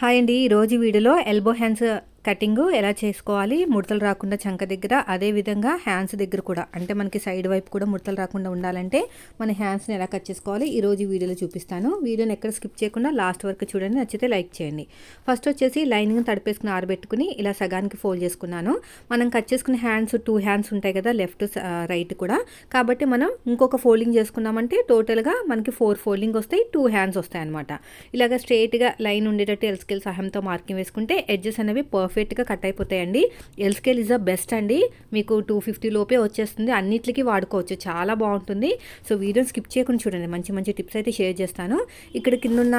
Hi అండి. ఈరోజు వీడియోలో ఎల్బో హ్యాండ్స్ కటింగ్ ఎలా చేసుకోవాలి? ముడతలు రాకుండా చంక దగ్గర అదే విధంగా హ్యాండ్స్ దగ్గర కూడా. అంటే మనకి సైడ్ వైపు కూడా ముడతలు రాకుండా ఉండాలంటే మన హ్యాండ్స్ని ఎలా కట్ చేసుకోవాలి? ఈరోజు వీడియోలో చూపిస్తాను. వీడియోని ఎక్కడ స్కిప్ చేయకుండా లాస్ట్ వరకు చూడండి. నచ్చితే లైక్ చేయండి. ఫస్ట్ వచ్చేసి లైనింగ్ తడిపేసుకుని ఆరబెట్టుకుని ఇలా సగానికి ఫోల్డ్ చేసుకున్నాను. మనం కట్ చేసుకునే హ్యాండ్స్ టూ హ్యాండ్స్ ఉంటాయి కదా లెఫ్ట్ రైట్ కూడా. కాబట్టి మనం ఇంకొక ఫోల్డింగ్ చేసుకున్నామంటే టోటల్గా మనకి ఫోర్ ఫోల్డింగ్ వస్తాయి టూ హ్యాండ్స్ వస్తాయి అనమాట ఇలాగ స్ట్రైట్గా లైన్ ఉండేటట్టు ఎల్స్కెల్ సహాయంతో మార్కింగ్ వేసుకుంటే ఎడ్జెస్ అనేవి పర్ఫెక్ట్గా కట్ అయిపోతాయండి. L scale is the best అండి. మీకు టూ ఫిఫ్టీ లోపే వచ్చేస్తుంది. అన్నిటికీ వాడుకోవచ్చు. చాలా బాగుంటుంది. సో వీడియో స్కిప్ చేయకుండా చూడండి. మంచి మంచి టిప్స్ అయితే షేర్ చేస్తాను. ఇక్కడ కింద ఉన్న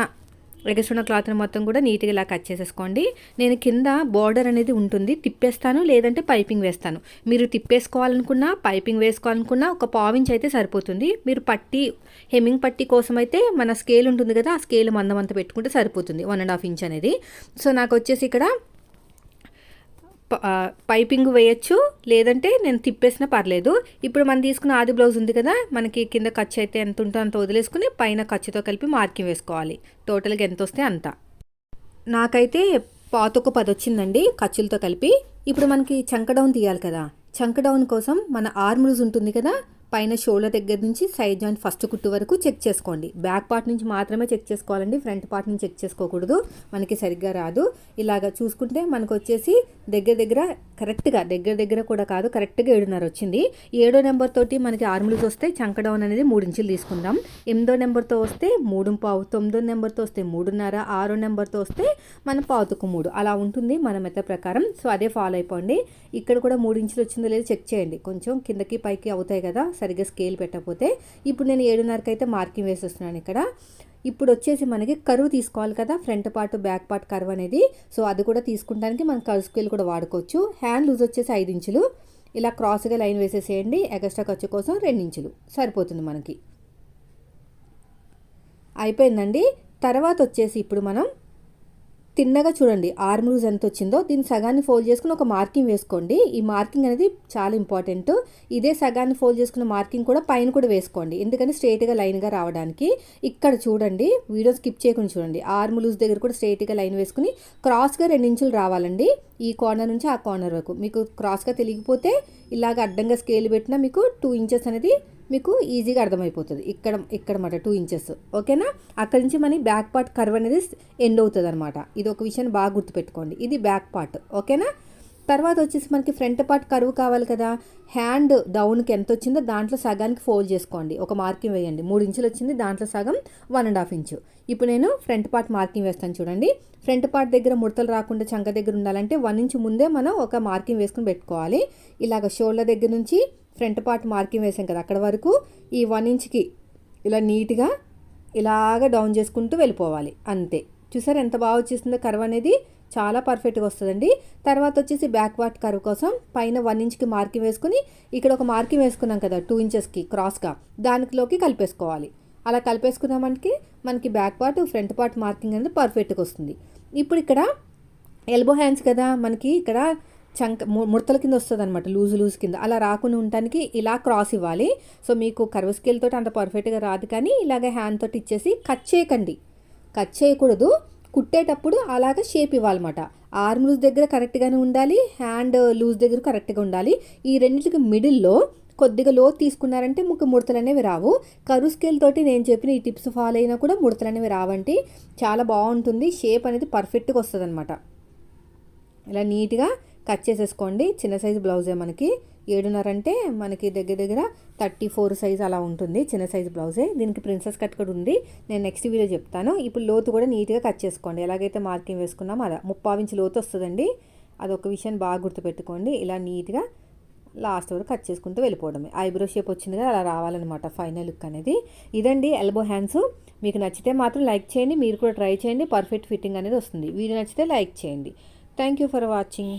ఎగసున్న క్లాత్ని మొత్తం కూడా నీట్గా ఇలా కట్ చేసేసుకోండి. నేను కింద బార్డర్ అనేది ఉంటుంది. తిప్పేస్తాను లేదంటే పైపింగ్ వేస్తాను. మీరు తిప్పేసుకోవాలనుకున్నా పైపింగ్ వేసుకోవాలనుకున్నా ఒక పావించ్ అయితే సరిపోతుంది. మీరు పట్టి హెమ్మింగ్ పట్టి కోసం అయితే మన స్కేల్ ఉంటుంది కదా ఆ స్కేల్ మందం అంతా పెట్టుకుంటే సరిపోతుంది. వన్ అండ్ హాఫ్ ఇంచ్ అనేది. సో నాకు వచ్చేసి ఇక్కడ పైపింగ్ వేయచ్చు లేదంటే నేను తిప్పేసినా పర్లేదు. ఇప్పుడు మనం తీసుకున్న ఆది బ్లౌజ్ ఉంది కదా మనకి కింద ఖర్చు అయితే ఎంత ఉంటుందో అంత వదిలేసుకుని పైన ఖర్చుతో కలిపి మార్కింగ్ వేసుకోవాలి. టోటల్గా ఎంత వస్తే అంత. నాకైతే పాతొక పది వచ్చిందండి ఖర్చులతో కలిపి. ఇప్పుడు మనకి చంక డౌన్ తీయాలి కదా. చంక డౌన్ కోసం మన ఆర్మ్ లూజ్ ఉంటుంది కదా పైన షోల్డర్ దగ్గర నుంచి సైడ్ జాయింట్ ఫస్ట్ కుట్టు వరకు చెక్ చేసుకోండి. బ్యాక్ పార్ట్ నుంచి మాత్రమే చెక్ చేసుకోవాలండి. ఫ్రంట్ పార్ట్ నుంచి చెక్ చేసుకోకూడదు. మనకి సరిగ్గా రాదు. ఇలాగ చూసుకుంటే మనకు వచ్చేసి దగ్గర దగ్గర కరెక్ట్గా దగ్గర దగ్గర కూడా కాదు కరెక్ట్గా ఏడున్నర వచ్చింది. ఏడో నెంబర్ తోటి మనకి ఆర్ములూస్ వస్తే చంక డౌన్ అనేది మూడు ఇంచులు తీసుకుందాం. ఎనిమిదో నెంబర్తో వస్తే మూడు పావు తొమ్మిదో నెంబర్తో వస్తే మూడున్నర ఆరో నెంబర్తో వస్తే మన పావుతుకు మూడు. అలా ఉంటుంది మన మెత్త ప్రకారం. సో అదే ఫాలో అయిపోండి. ఇక్కడ కూడా మూడు ఇంచులు వచ్చిందో లేదో చెక్ చేయండి. కొంచెం కిందకి పైకి అవుతాయి కదా సరిగ్గా స్కేల్ పెట్టకపోతే. ఇప్పుడు నేను ఏడున్నరకైతే అయితే మార్కింగ్ వేసేస్తున్నాను ఇక్కడ. ఇప్పుడు వచ్చేసి మనకి కరువు తీసుకోవాలి కదా ఫ్రంట్ పార్ట్ బ్యాక్ పార్ట్ కరువు అనేది. సో అది కూడా తీసుకుంటానికి మనం కరువు స్కేల్ కూడా వాడుకోవచ్చు. హ్యాండ్ లూజ్ వచ్చేసి ఐదు ఇంచులు. ఇలా క్రాస్గా లైన్ వేసేసేయండి. ఎగస్ట్రా ఖర్చు కోసం రెండు ఇంచులు. సరిపోతుంది మనకి. అయిపోయిందండి. తర్వాత వచ్చేసి ఇప్పుడు మనం తిన్నగా చూడండి. ఆర్మ్ రూజ్ ఎంత వచ్చిందో దీన్ని సగాన్ని ఫోల్డ్ చేసుకుని ఒక మార్కింగ్ వేసుకోండి. ఈ మార్కింగ్ అనేది చాలా ఇంపార్టెంట్ ఇదే సగాన్ని ఫోల్డ్ చేసుకున్న మార్కింగ్ కూడా పైన కూడా వేసుకోండి. ఎందుకంటే స్ట్రైట్గా లైన్గా రావడానికి. ఇక్కడ చూడండి వీడియో స్కిప్ చేయకుండా చూడండి. ఆర్మ్ లూజ్ దగ్గర కూడా స్ట్రైట్గా లైన్ వేసుకుని క్రాస్గా రెండు ఇంచులు రావాలండి. ఈ కార్నర్ నుంచి ఆ కార్నర్ వరకు. మీకు క్రాస్గా తెలియకపోతే ఇలాగ అడ్డంగా స్కేల్ పెట్టినా మీకు టూ ఇంచెస్ అనేది మీకు ఈజీగా అర్థమైపోతుంది. ఇక్కడ ఇక్కడ మాట టూ ఇంచెస్ ఓకేనా అక్కడి నుంచి మన బ్యాక్ పార్ట్ కర్వ్ అనేది ఎండ్ అవుతుంది అనమాట ఇది ఒక విషయాన్ని బాగా గుర్తుపెట్టుకోండి. ఇది బ్యాక్ పార్ట్ ఓకేనా తర్వాత వచ్చేసి మనకి ఫ్రంట్ పార్ట్ కరువు కావాలి కదా హ్యాండ్ డౌన్కి ఎంత వచ్చిందో దాంట్లో సగానికి ఫోల్డ్ చేసుకోండి. ఒక మార్కింగ్ వేయండి. మూడు ఇంచులు వచ్చింది దాంట్లో సగం వన్ అండ్ హాఫ్ ఇంచు. ఇప్పుడు నేను ఫ్రంట్ పార్ట్ మార్కింగ్ వేస్తాను చూడండి. ఫ్రంట్ పార్ట్ దగ్గర ముడతలు రాకుండా చంక దగ్గర ఉండాలంటే వన్ ఇంచు ముందే మనం ఒక మార్కింగ్ వేసుకుని పెట్టుకోవాలి. ఇలాగ షోల్డర్ దగ్గర నుంచి ఫ్రంట్ పార్ట్ మార్కింగ్ వేసాం కదా అక్కడ వరకు ఈ వన్ ఇంచ్కి ఇలా నీట్గా ఇలాగ డౌన్ చేసుకుంటూ వెళ్ళిపోవాలి. అంతే. చూసారు ఎంత బాగా వచ్చేస్తుందో కర్వ్ అనేది? చాలా పర్ఫెక్ట్గా వస్తుందండి. తర్వాత వచ్చేసి బ్యాక్ పార్ట్ కర్వ్ కోసం పైన వన్ ఇంచ్కి మార్కింగ్ వేసుకుని ఇక్కడ ఒక మార్కింగ్ వేసుకున్నాం కదా టూ ఇంచెస్కి క్రాస్గా దానిలోకి కలిపేసుకోవాలి. అలా కలిపేసుకున్నామంటే మనకి back part front part marking అనేది పర్ఫెక్ట్గా వస్తుంది. ఇప్పుడు ఇక్కడ ఎల్బో హ్యాండ్స్ కదా మనకి ఇక్కడ చంక ముడతల కింద వస్తుంది అనమాట లూజ్ లూజ్ కింద. అలా రాకుండా ఉండటానికి ఇలా క్రాస్ ఇవ్వాలి. సో మీకు కర్వ్ స్కేల్ తోటి అంత పర్ఫెక్ట్గా రాదు కానీ ఇలాగ హ్యాండ్ తోటి ఇచ్చేసి కట్ చేయకండి. కట్ చేయకూడదు. కుట్టేటప్పుడు అలాగ షేప్ ఇవ్వాలన్నమాట. ఆర్మ్ లూజ్ దగ్గర కరెక్ట్గానే ఉండాలి హ్యాండ్ లూజ్ దగ్గర కరెక్ట్గా ఉండాలి. ఈ రెండింటికి మిడిల్లో కొద్దిగా లో తీసుకున్నారంటే ముక్కు ముడతలు అనేవి రావు. కరు స్కేల్ తోటి నేను చెప్పిన ఈ టిప్స్ ఫాలో అయినా కూడా ముడతలు అనేవి రావంటే చాలా బాగుంటుంది. షేప్ అనేది పర్ఫెక్ట్గా వస్తుంది అనమాట ఇలా నీట్గా కట్ చేసేసుకోండి. చిన్న సైజు బ్లౌజే మనకి. ఏడున్నర అంటే మనకి దగ్గర దగ్గర థర్టీ ఫోర్ సైజ్ అలా ఉంటుంది చిన్న సైజు బ్లౌజే. దీనికి ప్రిన్సెస్ కట్ కూడా ఉంది. నేను నెక్స్ట్ వీడియో చెప్తాను. ఇప్పుడు లోతు కూడా నీట్గా కట్ చేసుకోండి. ఎలాగైతే మార్కింగ్ వేసుకున్నామో అలా. ముప్పావించి లోతు వస్తుందండి. అదొక విషయం బాగా గుర్తుపెట్టుకోండి. ఇలా నీట్గా లాస్ట్ వరకు కట్ చేసుకుంటూ వెళ్ళిపోవడమే. ఐబ్రో షేప్ వచ్చింది కదా అలా రావాలన్నమాట ఫైనల్ లుక్ అనేది. ఇదండి ఎల్బో హ్యాండ్స్. మీకు నచ్చితే మాత్రం లైక్ చేయండి. మీరు కూడా ట్రై చేయండి. పర్ఫెక్ట్ ఫిట్టింగ్ అనేది వస్తుంది. వీడియో నచ్చితే లైక్ చేయండి. Thank you for watching.